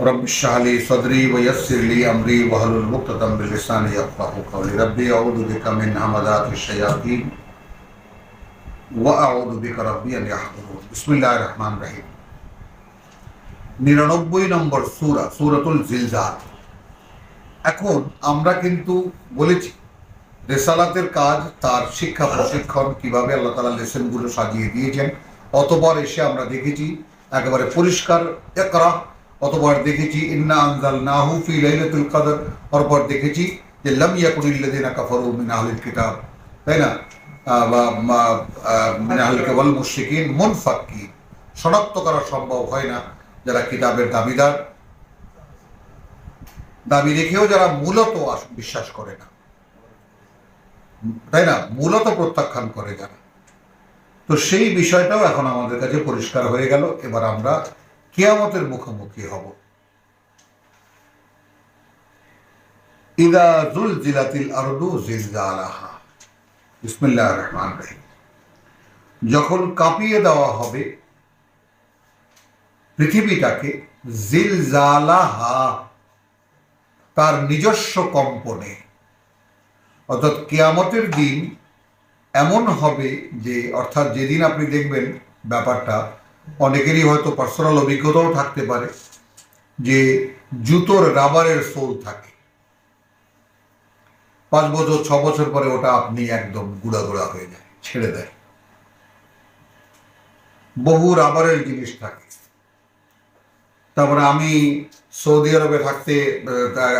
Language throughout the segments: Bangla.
رب اشرح لي صدري ويسر لي امري واحلل عقدة من لساني يفقهوا قولي ربي اعوذ بك من همزات الشياطين واعوذ بك ربي ان يحضرون بسم الله الرحمن الرحيم নিরানব্বই নম্বর সুরা সুরাতুল জিলজাল এখন আমরা কিন্তু বলেছি রেসালাতের কাজ তার শিক্ষা প্রশিক্ষণ কিভাবে আল্লাহ তালা লেসনগুলো সাজিয়ে দিয়েছেন অতবার এসে আমরা দেখেছি একেবারে পরিষ্কার একরা অতবার দেখেছি, ইন্না আনজাল নাহু ফি লাইলাতুল কদর। অরপর দেখেছি যে, লাম ইয়াকুনিল্লাযিনা কাফারু মিন আহলিল কিতাব। তাই না? বা মিন আহলিল ওয়াল মুশরিকিন মুনফাক্কিন। শনাক্ত করা সম্ভব হয় না যারা কিতাবের দাবিদার। দাবি রেখেও যারা মূলত বিশ্বাস করে না। তাই না? মূলত প্রত্যাখ্যান করে যারা। তো সেই বিষয়টাও এখন আমাদের কাছে পরিষ্কার হয়ে গেল। এবার আমরা কিয়ামতের মুখোমুখি হব। ইদা জুল জিলাতিল আরদু রহমানির রহিম। যখন কাঁপিয়ে দেওয়া হবে, পৃথিবীটাকে জিলজালাহা, তার নিজস্ব কম্পনে, অর্থাৎ কেয়ামতের দিন এমন হবে যে, অর্থাৎ যেদিন আপনি দেখবেন ব্যাপারটা অনেকেরই হয়তো পার্সোনাল অভিজ্ঞতাও থাকতে পারে যে জুতোর রাবারের সোল থাকে। পাঁচ বছর, ছ বছর পরে ওটা আপনি একদম গুঁড়া গুঁড়া হয়ে যায়, ছেড়ে দেয়। বহু রাবারের জিনিস থাকে। তারপরে আমি সৌদি আরবে থাকতে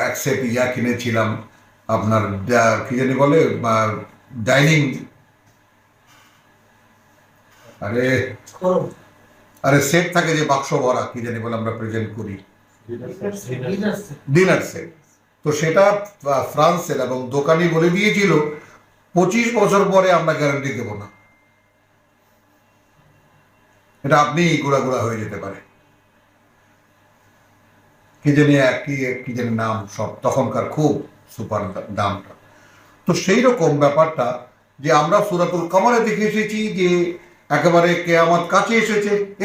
এক সেট ইয়া কিনেছিলাম, আপনার কি জানি বলে ডাইনিং আরে আরে সেট থাকে যে বাক্স ভরা, কি জানি বলে আমরা প্রেজেন্ট করি। ডিনার সেট তো সেটা ফ্রান্সের এবং দোকানি বলে দিয়েছিল, পঁচিশ বছর পরে আমরা গ্যারান্টি দেব না। এটা আপনি গুড়া গুড়া হয়ে যেতে পারে। কি জানি কি কি জানি নাম সব, তখনকার খুব সুপার দামটা। তো সেই রকম ব্যাপারটা যে আমরা সুরাতুল কামারে দেখে এসেছি যে একেবারে কেয়ামত কাছে এসেছে।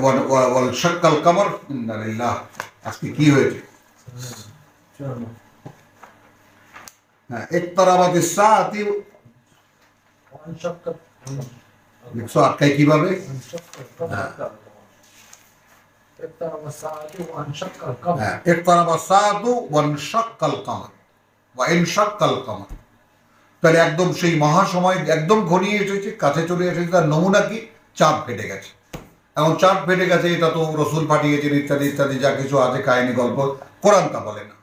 ওয়া- ওয়া- ওয়াল শাক্কাল কামার। ইন্না লিল্লাহ। আজকে কি হয়েছে? হ্যাঁ ইফতারাবাতি সাআতি। দেখছ আটকায় কীভাবে? হ্যাঁ তাহলে একদম সেই মহাসময় একদম ঘনিয়ে এসেছে, কাছে চলে এসেছে, তার নমুনা কি? চাঁদ ফেটে গেছে। এখন চাঁদ ফেটে গেছে, এটা তো রসুল পাঠিয়েছেন, ইত্যাদি ইত্যাদি, যা কিছু আছে, কাহিনী, গল্প, কোরআন তা বলে না।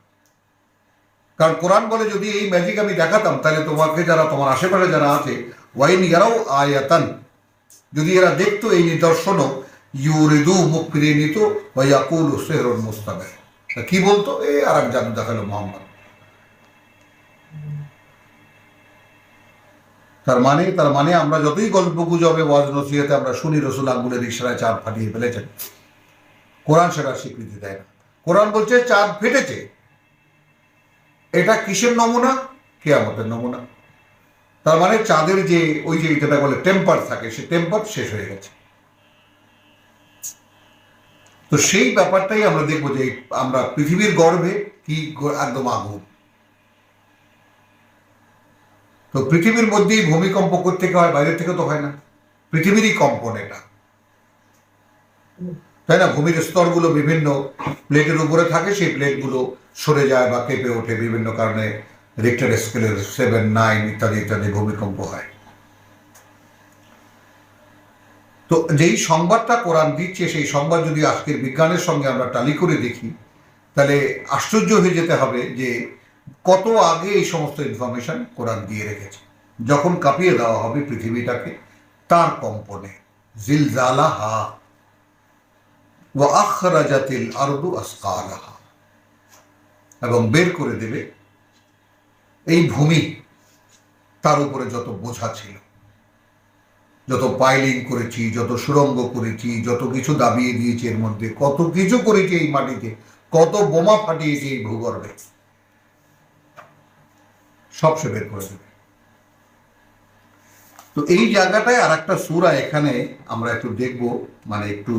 কারণ কোরআন বলে, যদি এই ম্যাজিক আমি দেখাতাম, তাহলে তোমাকে যারা, তোমার আশেপাশে যারা আছে, ওয়াইন ইয়ারাও আয়াতান, যদি এরা দেখতো এই নিদর্শনও, ইউরিদু মুখ ফিরিয়ে নিত ওয়াকুল সেহরুল মুস্তাবে কি বলতো? এই আর এক জাদু দেখাল মোহাম্মদ। তার মানে তার মানে আমরা যতই গল্প গুজবে, ওয়াজ নসিহতে আমরা শুনি, রসুল আঙ্গুলের ইশারায় চাঁদ ফাটিয়ে ফেলেছেন। কোরআন সেটা স্বীকৃতি দেয় না। কোরআন বলছে, চাঁদ ফেটেছে। এটা কিসের নমুনা? কে কেয়ামতের নমুনা। তার মানে চাঁদের যে, ওই যে যেটা বলে টেম্পার থাকে, সে টেম্পার শেষ হয়ে গেছে। তো সেই ব্যাপারটাই আমরা দেখব যে আমরা পৃথিবীর গর্ভে কি একদম আগুন। তো পৃথিবীর মধ্যেই ভূমিকম্প থেকে হয় বাইরে থেকে তো হয় না। পৃথিবীরই কম্পন এটা। তাই না? ভূমির স্তরগুলো বিভিন্ন প্লেটের উপরে থাকে, সেই প্লেটগুলো সরে যায় বা কেঁপে ওঠে বিভিন্ন কারণে। রিক্টার স্কেলের সেভেন নাইন ইত্যাদি ইত্যাদি ভূমিকম্প হয়। তো যেই সংবাদটা কোরআন দিচ্ছে, সেই সংবাদ যদি আজকের বিজ্ঞানের সঙ্গে আমরা টালি করে দেখি, তাহলে আশ্চর্য হয়ে যেতে হবে যে কত আগে এই সমস্ত ইনফরমেশন কোরআন দিয়ে রেখেছে? যখন কাঁপিয়ে দেওয়া হবে পৃথিবীটাকে, তার কম্পনে। জিলজালা হা ও আখরাজাতিল আরদু আসকালাহা এবং বের করে দেবে এই ভূমি, তার উপরে যত বোঝা ছিল। যত পাইলিং করেছি, যত সুরঙ্গ করেছি, যত কিছু দাবিয়ে দিয়েছি এর মধ্যে, কত কিছু করেছি এই মাটিতে, কত বোমা ফাটিয়েছি এই ভূগর্ভে। সব সে বের করে দেবে তো এই জায়গাটায় আর একটা সুরা এখানে আমরা একটু দেখব মানে একটু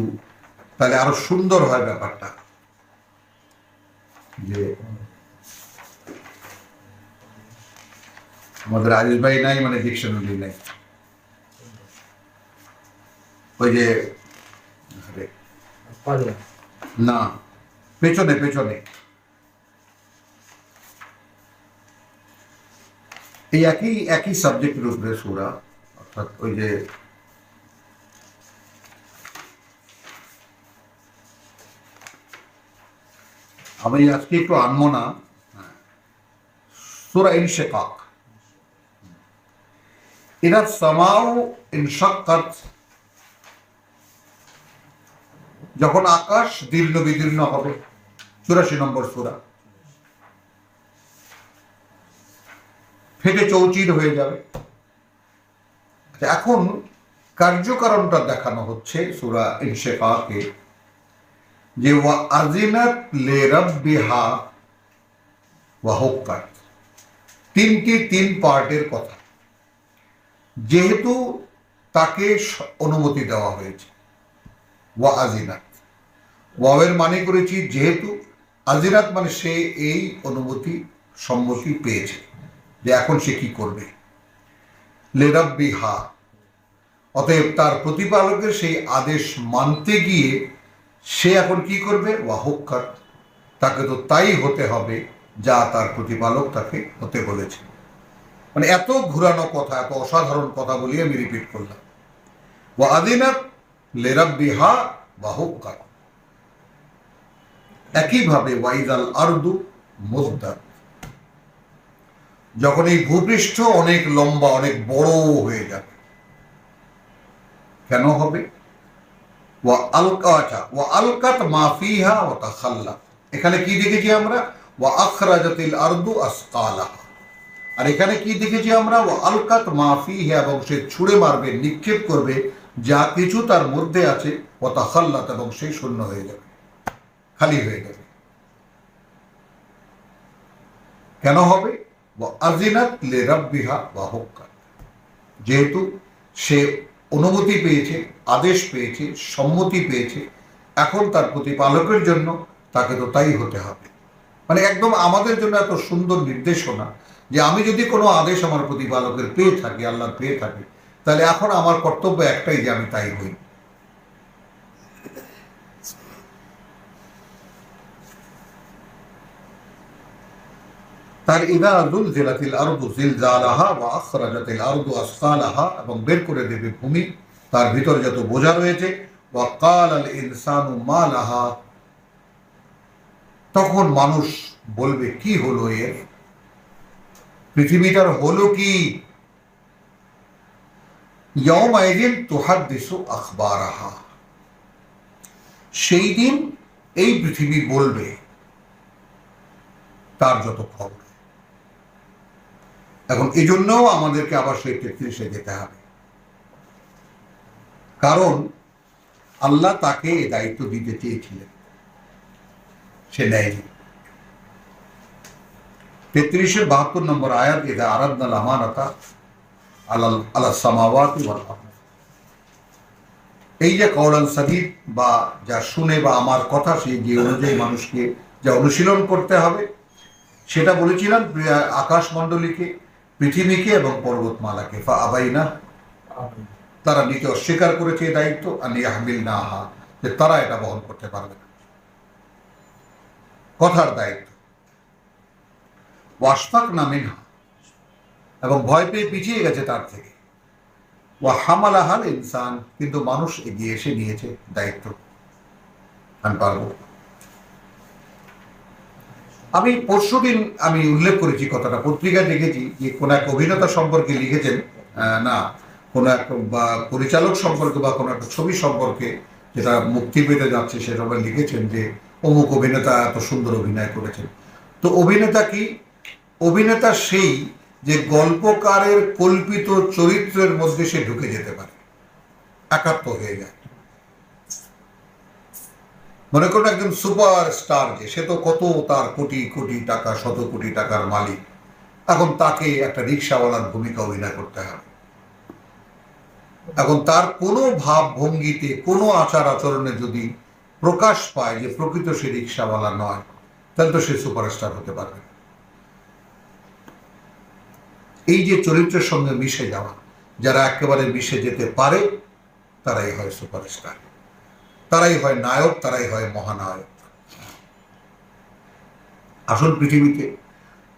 তাহলে আরও সুন্দর হয় ব্যাপারটা। যে আমাদের আয়ুষ ভাই নাই মানে ডিকশনারি নাই। ওই যে না পেছনে পেছনে। এই একই একই সাবজেক্টের উপরে সুরা অর্থাৎ ওই যে আমি আজকে একটু আনব না। সুরা ইনশেকাক। এরা সামাও ইনশাক্কাত। যখন আকাশ দীর্ণ বিদীর্ণ হবে, চুরাশি নম্বর সুরা। ফেটে চৌচির হয়ে যাবে। আচ্ছা, এখন কার্যকারণটা দেখানো হচ্ছে সুরা ইনশেকাকে যে ওয়া আজিনাত লে রব্বিহা ওয়া তিনটি তিন পার্টের কথা। যেহেতু তাকে অনুমতি দেওয়া হয়েছে ওয়া আজিনাত ওয়াওয়ের মানে করেছি যেহেতু আজিনাত মানে সে এই অনুমতি সম্মতি পেয়েছে। যে এখন সে কি করবে? লেরাব্বি হা। অতএব তার প্রতিপালকের সেই আদেশ মানতে গিয়ে সে এখন কি করবে? ওয়াহকাত তাকে তো তাই হতে হবে যা তার প্রতিপালক তাকে হতে বলেছে। মানে এত ঘুরানো কথা, এত অসাধারণ কথা বলি আমি রিপিট করলাম। ওয়া আদিনাত লেরাব্বিহা ওয়াহুক্কাত একইভাবে ওয়াইদাল আরদু মুদ্দাত যখন এই ভূপৃষ্ঠ অনেক লম্বা, অনেক বড় হয়ে যাবে। কেন হবে? ওয়া আলকা আচ্ছা ওয়া আলকাত মাফিহা ওয়া তাখাল্লা। এখানে কি দেখেছি আমরা? ওয়া আখরাজাতিল আরদু আসকালাহা। আর এখানে কি দেখেছি আমরা? ও আলকাত মাফি এবং সে ছুঁড়ে মারবে, নিক্ষেপ করবে, যা কিছু তার মধ্যে আছে ও তাখাল্লাত, এবং সে শূন্য হয়ে যাবে, খালি হয়ে যাবে। কেন হবে? ও আজিনাত লে রব্বিহা হুক্কাত যেহেতু সে অনুমতি পেয়েছে, আদেশ পেয়েছে, সম্মতি পেয়েছে, এখন তার প্রতিপালকের জন্য তাকে তো তাই হতে হবে। মানে একদম আমাদের জন্য এত সুন্দর নির্দেশনা যে আমি যদি কোনো আদেশ আমার প্রতিপালকের পেয়ে থাকি আল্লাহ পেয়ে থাকি, তাহলে এখন আমার কর্তব্য একটাই যে আমি তাই হই। তার ইদা জুল জিলাতিল আরদু জিলজালাহা আখরাজাতিল আরদু আসকালাহা এবং বের করে দেবে ভূমি। তার ভিতরে যত বোঝা রয়েছে, ওয়া কাল আল ইনসানু তখন মানুষ বলবে, কি হলো এর? পৃথিবীটার হলো কি? সেই দিন এই পৃথিবী বলবে, তার যত খবর এখন এই জন্যও আমাদেরকে আবার সেই তেত্রিশে যেতে হবে। কারণ আল্লাহ তাকে এ দায়িত্ব দিতে চেয়েছিলেন। সে নেয়নি। তেত্রিশে বাহাত্তর নম্বর আয়াত এদা আরাদনাল আমানতা আলাল, আলা সামাওয়াতি এই যে কৌলাল সাদিদ বা যা শুনে বা আমার কথা, সেই যে অনুযায়ী মানুষকে যা অনুশীলন করতে হবে, সেটা বলেছিলাম আকাশমণ্ডলীকে। পৃথিবীকে এবং পর্বতমালাকে ফা আবাইনা তারা নিতে অস্বীকার করেছে এই দায়িত্ব আর নিয়াহমিল না হা যে তারা এটা বহন করতে পারবে না। কথার দায়িত্ব। ওয়াশফাক না মিনহা এবং ভয় পেয়ে পিছিয়ে গেছে তার থেকে। ওয়া হামালাহাল ইনসান কিন্তু মানুষ এগিয়ে এসে নিয়েছে দায়িত্ব। আমি পারব। আমি পরশুদিন আমি উল্লেখ করেছি কথাটা পত্রিকায় দেখেছি যে কোন এক অভিনেতা সম্পর্কে লিখেছেন না, কোন এক, বা পরিচালক সম্পর্কে বা কোন একটা ছবি সম্পর্কে যেটা মুক্তি পেতে যাচ্ছে সেটা লিখেছেন যে অমুক অভিনেতা এত সুন্দর অভিনয় করেছেন। তো অভিনেতা কি? অভিনেতা সেই যে গল্পকারের কল্পিত চরিত্রের মধ্যে সে ঢুকে যেতে পারে। একাত্ম হয়ে যায়। মনে করুন একজন সুপার স্টার যে, সে তো কত তার কোটি কোটি টাকা, শত কোটি টাকার মালিক। এখন তাকে একটা রিক্সাওয়ালার ভূমিকা অভিনয় করতে হবে। এখন তার কোনো ভাব ভঙ্গিতে কোনো আচার আচরণে যদি প্রকাশ পায় যে প্রকৃত সে রিক্সাওয়ালা নয়, তাহলে তো সে সুপারস্টার হতে পারবে এই যে চরিত্রের সঙ্গে মিশে যাওয়া, যারা একেবারে মিশে যেতে পারে, তারাই হয় সুপারস্টার। তারাই হয় নায়ক, তারাই হয় মহানায়ক। আসল পৃথিবীতে।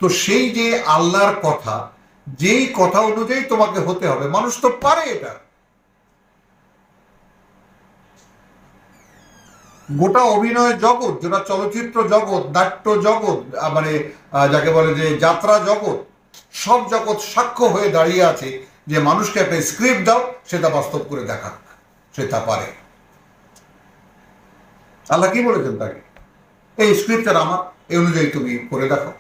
তো সেই যে আল্লাহর কথা, যেই কথা অনুযায়ী তোমাকে হতে হবে, মানুষ তো পারে এটা। গোটা অভিনয় জগৎ, যেটা চলচ্চিত্র জগৎ, নাট্য জগৎ মানে যাকে বলে যে যাত্রা জগৎ, সব জগৎ সাক্ষ্য হয়ে দাঁড়িয়ে আছে যে মানুষকে একটা স্ক্রিপ্ট দাও, সেটা বাস্তব করে দেখা সে তা পারে। আল্লাহ কি বলেছেন তাকে? এই স্ক্রিপ্টের আমার, এই অনুযায়ী তুমি করে দেখো।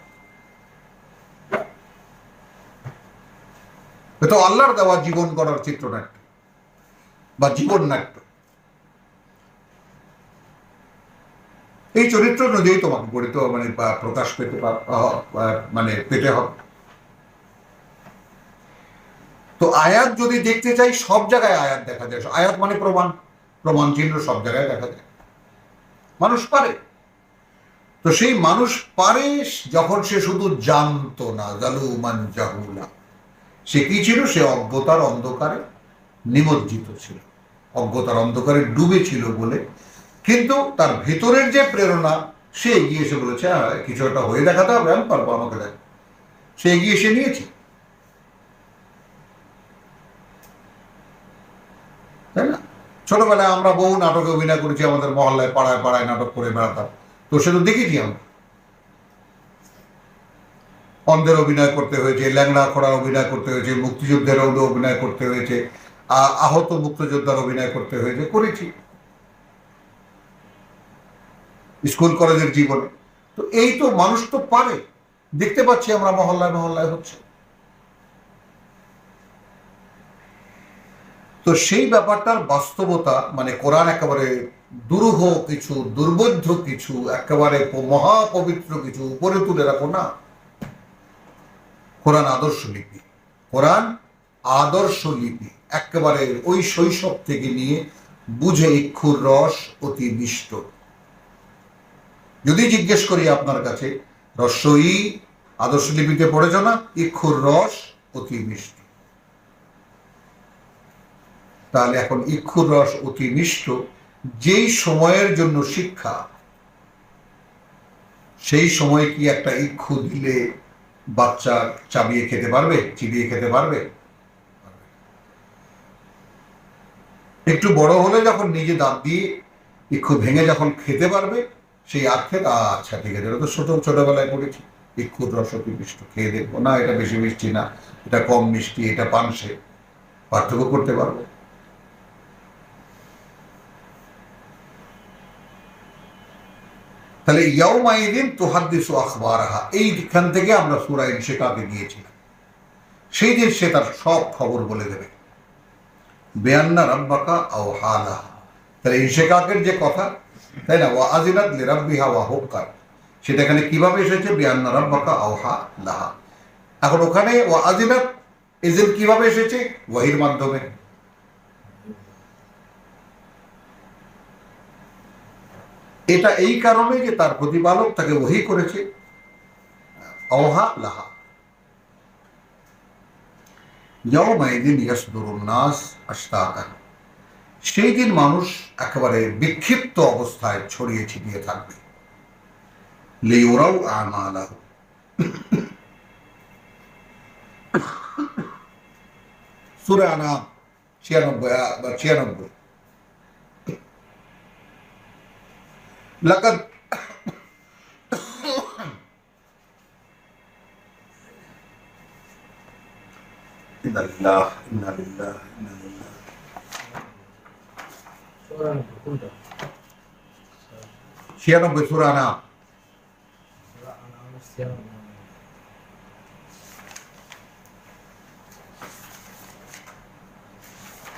তো আল্লাহর দেওয়া জীবন গড়ার চিত্রনাট্য, বা জীবন নাট্য এই চরিত্র অনুযায়ী তোমাকে গড়িত মানে বা প্রকাশ পেতে মানে পেতে হবে। তো আয়াত যদি দেখতে চাই, সব জায়গায় আয়াত দেখা যায়। আয়াত মানে প্রমাণ প্রমাণ চিহ্ন সব জায়গায় দেখা যায়। মানুষ পারে। তো সেই মানুষ পারে যখন সে শুধু জানতো না জালুমান জাহুলা। সে কি ছিল? সে অজ্ঞতার অন্ধকারে নিমজ্জিত ছিল। অজ্ঞতার অন্ধকারে ডুবে ছিল বলে। কিন্তু তার ভেতরের যে প্রেরণা সে এগিয়ে এসে বলেছে "হ্যাঁ, কিছু একটা হয়ে দেখাতে হবে আমি পারব আমাকে দেখ। সে এগিয়ে এসে নিয়েছে। তাই না? ছোটবেলায় আমরা বহু নাটকে অভিনয় করেছি, আমাদের মহল্লায়, পাড়ায় পাড়ায় নাটক করে বেড়াতাম। তো সে তো দেখেছি আমরা। অন্ধের অভিনয় করতে হয়েছে, ল্যাংড়া খোড়ার অভিনয় করতে হয়েছে, মুক্তিযুদ্ধের অভিনয় করতে হয়েছে আহত মুক্তিযোদ্ধার অভিনয় করতে হয়েছে, করেছি। স্কুল, কলেজের জীবনে। তো এই তো মানুষ তো পারে। দেখতে পাচ্ছি আমরা মহল্লায় মহল্লায় হচ্ছে। তো সেই ব্যাপারটার বাস্তবতা মানে কোরআন একেবারে দুরূহ কিছু, দুর্বোধ্য কিছু, একেবারে মহাপবিত্র কিছু উপরে তুলে রাখো না। কোরআন আদর্শ লিপি। কোরআন আদর্শ লিপি। একেবারে ওই শৈশব থেকে নিয়ে বুঝে ইক্ষুর রস অতি মিষ্ট যদি জিজ্ঞেস করি আপনার কাছে রস্যই আদর্শ লিপিতে পড়েছ না? ইক্ষুর রস অতি মিষ্ট তাহলে এখন ইক্ষুর রস অতি মিষ্ট যেই সময়ের জন্য শিক্ষা, সেই সময় কি একটা ইক্ষু দিলে বাচ্চা চাবিয়ে খেতে পারবে, চিবিয়ে খেতে পারবে? একটু বড় হলে যখন নিজে দাঁত দিয়ে ইক্ষু ভেঙে যখন খেতে পারবে, সেই আর্থে আচ্ছা ঠিক আছে তো ছোট, ছোটবেলায় পড়েছি। ইক্ষুর রস অতি মিষ্ট খেয়ে দেখব। না, এটা বেশি মিষ্টি না, এটা কম মিষ্টি, এটা পানসে, পার্থক্য করতে পারব। তাহলে ইয়াউমাইদিন তুহাদ্দিসু আখবারাহা। এইখান থেকে আমরা সূরা ইনশিকাকে গিয়েছিলাম। সেই দিন সে তার সব খবর বলে দেবে। বেয়ান্না রাব্বাকা আও হালাহা তাহলে ইনশিকাকের যে কথা, তাই না? ওয়া আজিনাত লিরাব্বিহা ওয়া হুক্কাত সেটা এখানে কীভাবে এসেছে? বেয়ান্না রাব্বাকা আও হা লাহা এখন ওখানে ওয়া আজিনাত এজেন্ট কীভাবে এসেছে? ওয়াহির মাধ্যমে। এটা এই কারণে যে তার প্রতিপালক তাকে ওহি করেছে। অহা লাহা। নাস সেই দিন মানুষ একেবারে বিক্ষিপ্ত অবস্থায় ছড়িয়ে ছিটিয়ে থাকবে। লিউরাও আমালাহু। ছিয়ানব্বই ছিয়ানব্বই। لقد إنا لله إنا لله إنا لله কোনটা ছিয়ানব্বই সুরানা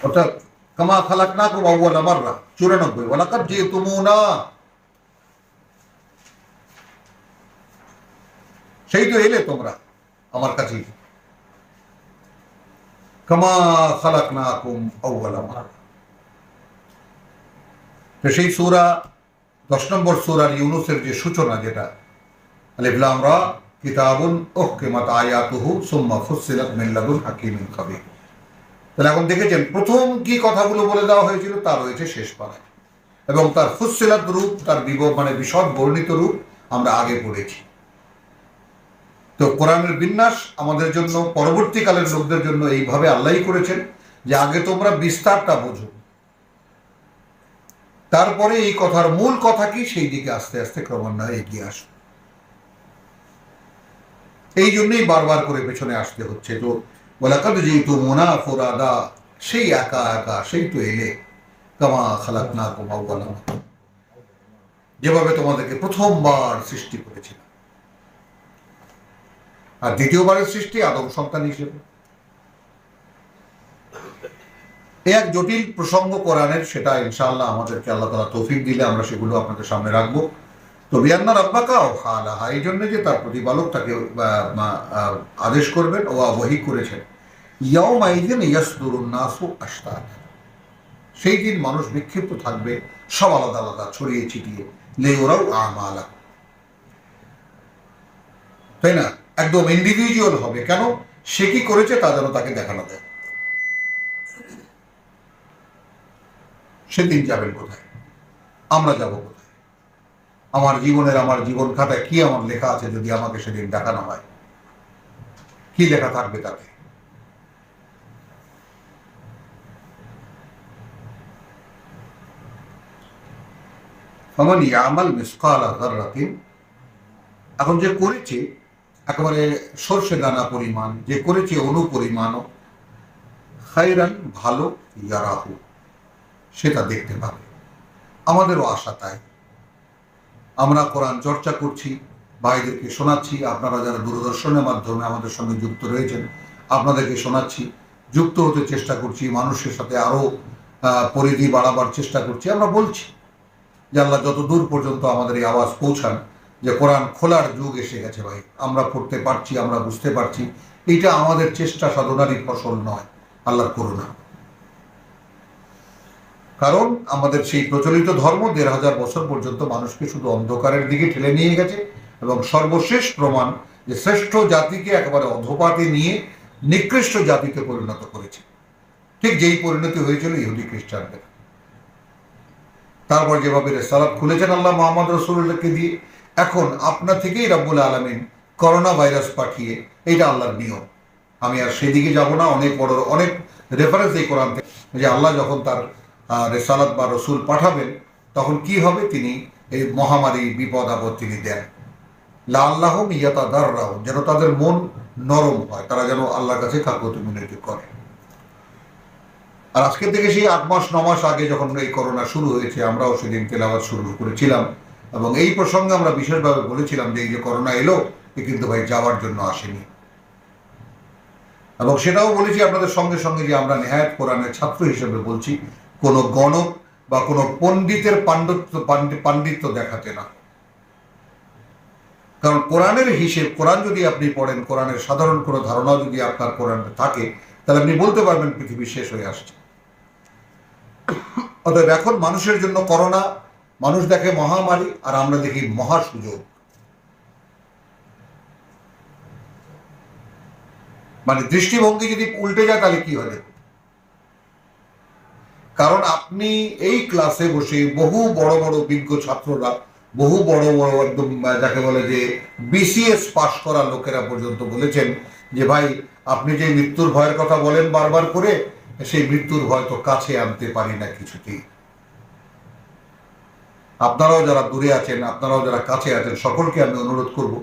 অর্থাৎ কামা খালাক না কো আউ্বাল মাররা চুরানব্বই ওয়ালাকাদ যে তুমুনা সেই তো এলে তোমরা আমার কাছে কামা খালাক না কুম তো সেই সুরা, দশ নম্বর সুরার ইউনুসের যে সূচনা যেটা আলিফলাম রা, কিতাবুন ওহ কেমাত আয়াতুহু সুম্মা ফুসিলাত মিন লাদুন হাকিমিন খাবির। তাহলে এখন দেখেছেন, প্রথম কি কথাগুলো বলে দেওয়া হয়েছিল তা রয়েছে শেষ পাড়ায় এবং তার ফুসিলাত রূপ, তার বিব মানে বিশদ বর্ণিত রূপ আমরা আগে পড়েছি। তো কোরআনের বিন্যাস আমাদের জন্য, পরবর্তীকালের লোকদের জন্য এইভাবে আল্লাহই করেছেন যে আগে তোমরা বিস্তারটা বোঝো। তারপরে এই কথার মূল কথা কি? সেই দিকে আস্তে আস্তে ক্রমান্বয়ে এগিয়ে আসো। এই জন্যই বারবার করে পেছনে আসতে হচ্ছে তো ওলাকাদ যেহেতু মোনা ফোরাদা সেই একা একা, সেই তো এলে, কামা খালাক না বলাম যেভাবে তোমাদেরকে প্রথমবার সৃষ্টি করেছিলাম। আর দ্বিতীয়বারের সৃষ্টি আদম সন্তান হিসেবে। এ এক জটিল প্রসঙ্গ কোরআনের, সেটা ইনশাআল্লাহ আমাদেরকে আল্লাহ তালা তৌফিক দিলে আমরা সেগুলো আপনাদের সামনে রাখব। তো বিয়ান্না রাব্বাকাও হালাহা, এই জন্য যে তার প্রতিপালক তাকে আদেশ করবেন, ও আবহি করেছেন। ইয়াও মাইদিন সেই দিন মানুষ বিক্ষিপ্ত থাকবে, সব আলাদা আলাদা, ছড়িয়ে ছিটিয়ে। লে ওরাও আমালা। তাই না? একদম ইন্ডিভিজুয়াল হবে। কেন? সে কি করেছে তা যেন তাকে দেখানো দেয় সেদিন যাবেন কোথায়? আমরা যাব কোথায়? আমার জীবনের আমার জীবন খাতায় কি আমার লেখা আছে যদি আমাকে সেদিন দেখানো হয়? কি লেখা থাকবে তাতে? ইয়ামাল মিসকাল এখন যে করেছে একেবারে সর্ষে দানা পরিমাণ, যে করেছে অনু পরিমাণও খাইরান ভালো ইয়ারাহু, সেটা দেখতে পাবে। আমাদেরও আশা তাই। আমরা কোরআন চর্চা করছি, ভাইদেরকে শোনাচ্ছি, আপনারা যারা দূরদর্শনের মাধ্যমে আমাদের সঙ্গে যুক্ত রয়েছেন, আপনাদেরকে শোনাচ্ছি, যুক্ত হতে চেষ্টা করছি, মানুষের সাথে আরও পরিধি বাড়াবার চেষ্টা করছি। আমরা বলছি যে আল্লাহ যত দূর পর্যন্ত আমাদের এই আওয়াজ পৌঁছান যে কোরআন খোলার যুগ এসে গেছে ভাই। আমরা পড়তে পারছি, আমরা বুঝতে পারছি। এটা আমাদের চেষ্টা সাধনারই ফসল নয়, আল্লাহর করুণা। কারণ আমাদের সেই প্রচলিত ধর্ম দেড় হাজার বছর পর্যন্ত মানুষকে শুধু অন্ধকারের দিকে ঠেলে নিয়ে গেছে এবং সর্বশেষ প্রমাণ যে শ্রেষ্ঠ জাতিকে একেবারে অধপাতে নিয়ে নিকৃষ্ট জাতিতে পরিণত করেছে। ঠিক যেই পরিণতি হয়েছিল ইহুদি খ্রিস্টানদের। তারপর যেভাবে রেসালাত খুলেছেন আল্লাহ মোহাম্মদ রসুল্লাহকে দিয়ে এখন আপনা থেকেই রাব্বুল আলমিন করোনা ভাইরাস পাঠিয়ে এইটা আল্লাহর নিয়ম। আমি আর সেদিকে যাব না, অনেক বড়, অনেক রেফারেন্স এই কোরআন থেকে। যে আল্লাহ যখন তার রেসালাত বা রসুল পাঠাবেন, তখন কি হবে তিনি? এই মহামারী, বিপদ, আপদ তিনি দেন। লা আল্লাহ ইয়াতা দার যেন তাদের মন নরম হয়, তারা যেন আল্লাহর কাছে কাকতি মিনতি করে। আর আজকের থেকে সেই আট মাস, ন মাস আগে যখন এই করোনা শুরু হয়েছে, আমরাও সেদিন তেলাওয়াত শুরু করেছিলাম। এবং এই প্রসঙ্গে আমরা বিশেষভাবে বলেছিলাম যে এই যে করোনা এলো, এ কিন্তু ভাই যাওয়ার জন্য আসেনি। এবং সেটাও বলেছি আপনাদের সঙ্গে সঙ্গে যে আমরা নেহায়ত কোরআনের ছাত্র হিসেবে বলছি, কোনো গণক বা কোনো পণ্ডিতের পাণ্ডিত্য পাণ্ডিত্য দেখাতে না। কারণ কোরআনের হিসেব, কোরআন যদি আপনি পড়েন, কোরআনের সাধারণ কোনো ধারণা যদি আপনার কোরআনে থাকে, তাহলে আপনি বলতে পারবেন পৃথিবী শেষ হয়ে আসছে। অতএব এখন মানুষের জন্য করোনা মানুষ দেখে মহামারী আর আমরা দেখি মহা সুযোগ। মানে দৃষ্টিভঙ্গি যদি উল্টে যায়, তাহলে কি হবে? কারণ আপনি এই ক্লাসে বসে বহু বড় বড় বিজ্ঞ ছাত্ররা, বহু বড় বড় একদম যাকে বলে যে বিসিএস পাশ করা লোকেরা পর্যন্ত বলেছেন যে, ভাই, আপনি যে মৃত্যুর ভয়ের কথা বলেন বারবার করে, সেই মৃত্যুর ভয় তো কাছে আনতে পারি না কিছুতেই। আপনারাও যারা দূরে আছেন, আপনারাও যারা কাছে আছেন, সকলকে আমি অনুরোধ করব,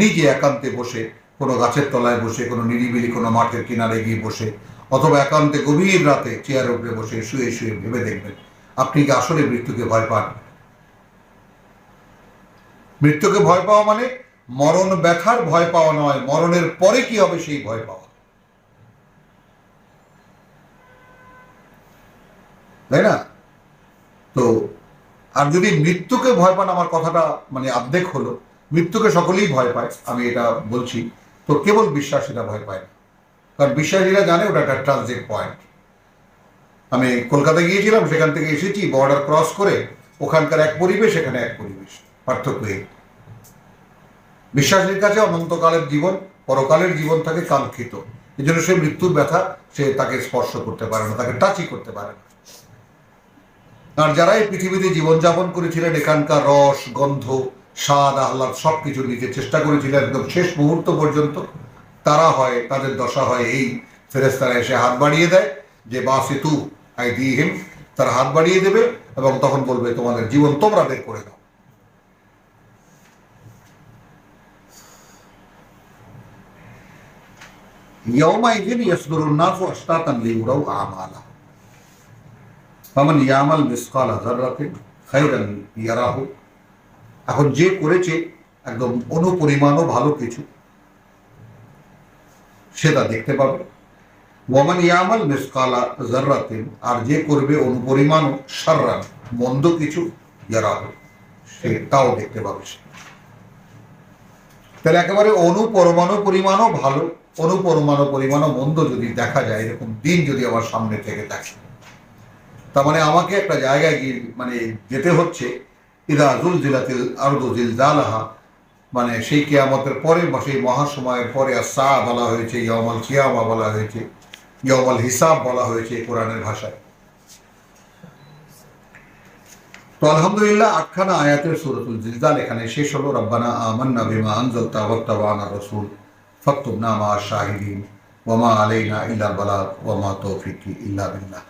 নিজে একান্তে বসে, কোনো গাছের তলায় বসে, কোনো নিরিবিলি কোনো মাঠের কিনারে গিয়ে বসে, অথবা একান্তে গভীর রাতে চেয়ার উপরে বসে শুয়ে শুয়ে ভেবে দেখবেন, আপনি কি আসলে মৃত্যুকে ভয় পান? মৃত্যুকে ভয় পাওয়া মানে মরণ ব্যথার ভয় পাওয়া নয়, মরণের পরে কি হবে সেই ভয় পাওয়া। তাই না? তো আর যদি মৃত্যুকে ভয় পান, আমার কথাটা মানে আর্ধেক হলো। মৃত্যুকে সকলেই ভয় পায়, আমি এটা বলছি। তো কেবল বিশ্বাসীরা ভয় পায় না। কারণ বিশ্বাসীরা জানে ওটা একটা ট্রানজিট পয়েন্ট আমি কলকাতা গিয়েছিলাম, সেখান থেকে এসেছি বর্ডার ক্রস করে ওখানকার এক পরিবেশ এখানে এক পরিবেশ, পার্থক্য এই। বিশ্বাসীর কাছে অনন্তকালের জীবন, পরকালের জীবন তাকে কাঙ্ক্ষিত। এই জন্য সে মৃত্যুর ব্যথা, সে তাকে স্পর্শ করতে পারে না, তাকে টাচই করতে পারে না। আর যারা এই পৃথিবীতে জীবনযাপন করেছিলেন এখানকার রস গন্ধ স্বাদ আহ্লাদ সব কিছু নিতে চেষ্টা করেছিলেন একদম শেষ মুহূর্ত পর্যন্ত তারা হয় তাদের দশা হয় এই ফেরেস্তারা এসে হাত বাড়িয়ে দেয় যে বা সেতু আই দিহিম তারা হাত বাড়িয়ে দেবে এবং তখন বলবে তোমাদের জীবন তোমরা বের করে দাও يومئذ يصدر الناس أشتاتا ليروا মামন ইয়ামাল মিসকাল আজার রাখে ইয়ারাহ। এখন যে করেছে একদম অনুপরিমাণও ভালো কিছু, সে তা দেখতে পাবে। ওমান ইয়ামাল মিসকালা জার্রাতিন আর যে করবে অনুপরিমাণ সাররা মন্দ কিছু যারা সে তাও দেখতে পাবে সে। তাহলে একেবারে অনুপরমাণু পরিমাণও ভালো, অনুপরমাণু পরিমাণও মন্দ যদি দেখা যায়, এরকম দিন যদি আমার সামনে থেকে দেখে তার মানে আমাকে একটা জায়গায় গিয়ে মানে যেতে হচ্ছে। ইদা জুল জিলাতিল আরদু জিলজালাহা মানে সেই কেয়ামতের পরে বা সেই মহাসময়ের পরে আর সা বলা হয়েছে ইয়মাল কিয়ামা বলা হয়েছে ইয়মাল হিসাব বলা হয়েছে কোরআনের ভাষায়। তো আলহামদুলিল্লাহ, আটখানা আয়াতের সুরতুল জিলজাল এখানে শেষ হলো। রব্বানা আমান্না বিমা আনজালতা ওয়াত্তাবানা রাসূল, ফাকতুবনা মা শাহিদিন ওয়ামা আলাইনা ইল্লাল বালাগ ওয়ামা তৌফিকি ইল্লা বিল্লাহ।